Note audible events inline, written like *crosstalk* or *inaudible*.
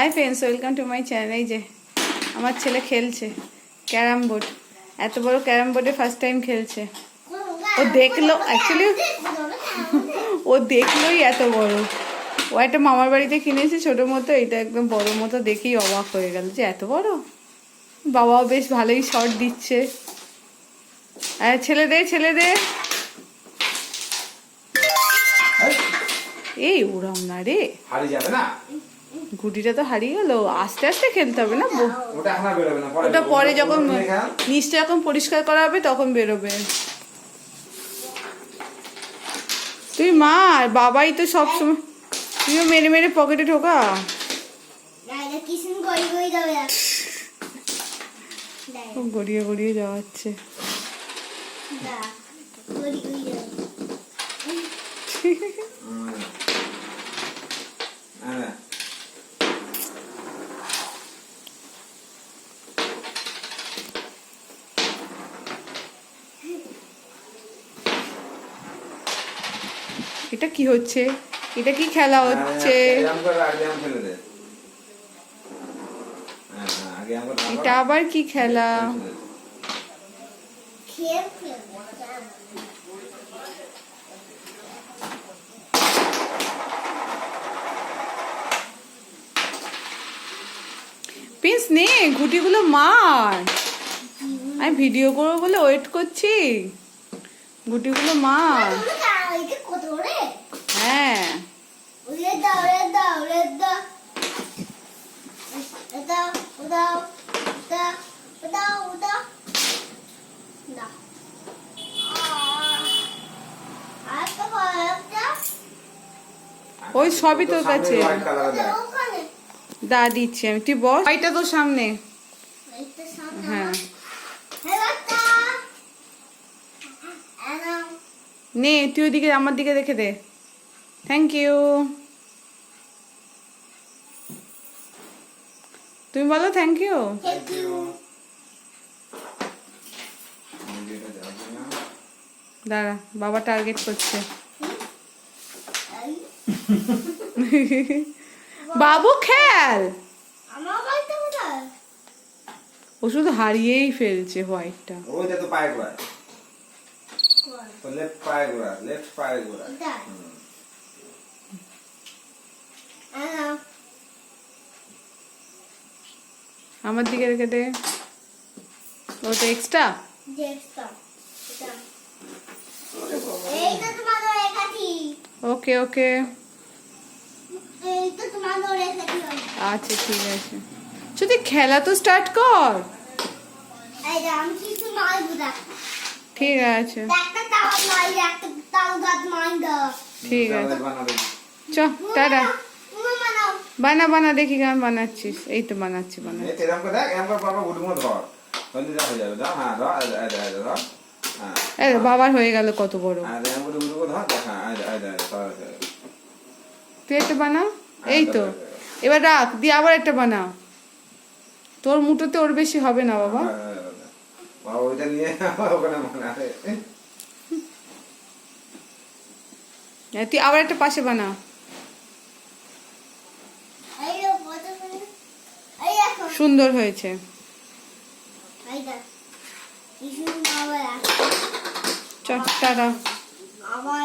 Hi friends welcome to my channel এই যে আমার ছেলে খেলছে ক্যারাম বোর্ড। এত বড় ক্যারাম বোর্ডে ফার্স্ট টাইম খেলছে। ও দেখল অ্যাকচুয়ালি ও দেখলোই এত বড়। ও একটা মামার বাড়িতে কিনেছে ছোট মতো এটা একদম বড় মতো দেখেই অবাক হয়ে গেল যে এত বড়। বাবাও বেশ ভালোই শর্ট দিচ্ছে। আর ছেলে দে ছেলে দে। এই ওরম না রে। হারিয়ে যাবে না? গুটিটা তো হারিয়ে গেল। আস্তে আস্তে খেলতে হবে না? ওটা পরে যখন নিচটা যখন পরিষ্কার করা হবে তখন বেরোবে। তুই মার বাবাই তো সবসময় তুইও মেরে মেরে পকেটে ঢোকা। গড়িয়ে গড়িয়ে যাওয়াচ্ছে। গড়ি গড়ি *laughs* এটা কি হচ্ছে? এটা কি খেলা হচ্ছে। হ্যাঁ, হ্যাঁ, করে তারপর এটা আবার কি খেলা? প্রিন্স নে ঘুটিগুলো মার। আমি ভিডিও করব বলে ওয়েট করছি। গুটিগুলো মার। হ্যাঁ। ওই সবই তোর কাছে। দা দিচ্ছি আমি। তুই বস এটা তোর সামনে। হ্যাঁ। নে তুই ওদিকে আমার দিকে দেখে দে। থ্যাংক ইউ তুমি বলো থ্যাংক ইউ। দাঁড়া বাবা টার্গেট করছে। *laughs* বাবু খেল আমার ও শুধু হারিয়েই ফেলছে হোয়াইটটা ওইটা তো পায়ে ঘোরা। লেফট পায়ে ঘোরা লেফট পায়ে ঘোরা। আমার দিকে রেখে দে ওটা এক্সট্রা দেখতা এটা এইটা তোমার রেখাটি ওকে ওকে এইটা তোমার রেখাটি আচ্ছা ঠিক আছে যদি খেলা তো স্টার্ট কর এইটা আমি কিছু মারবো দেখ ঠিক আছে একটা তাও মারি একটা তাও গাছ মারি দাও ঠিক আছে তাহলে বানাবে। চ টাটা তুমি বানাও বানা বানা দেখি কেমন বানাচ্ছিস এই তো বানাচ্ছি বানা এই তো করে দেখ, এরম বাবা গুডমো ধর। তাহলে যা হয়ে যাবে, ধর, হ্যাঁ, ধর, এই যে, এই যে, এই যে, ধর। হ্যাঁ, বাবার হয়ে গেল কত বড় করে ধর, হ্যাঁ। তুই একটা বানা এই তো এবার রাখ দিয়ে আবার একটা বানা তোর মুঠোতে ওর বেশি হবে না বাবা হ্যাঁ, হ্যাঁ, হ্যাঁ। বাবা ওইটা নিয়ে ওখানে বানাবে। তুই আবার একটা পাশে বানা সুন্দর হয়েছে। চটারা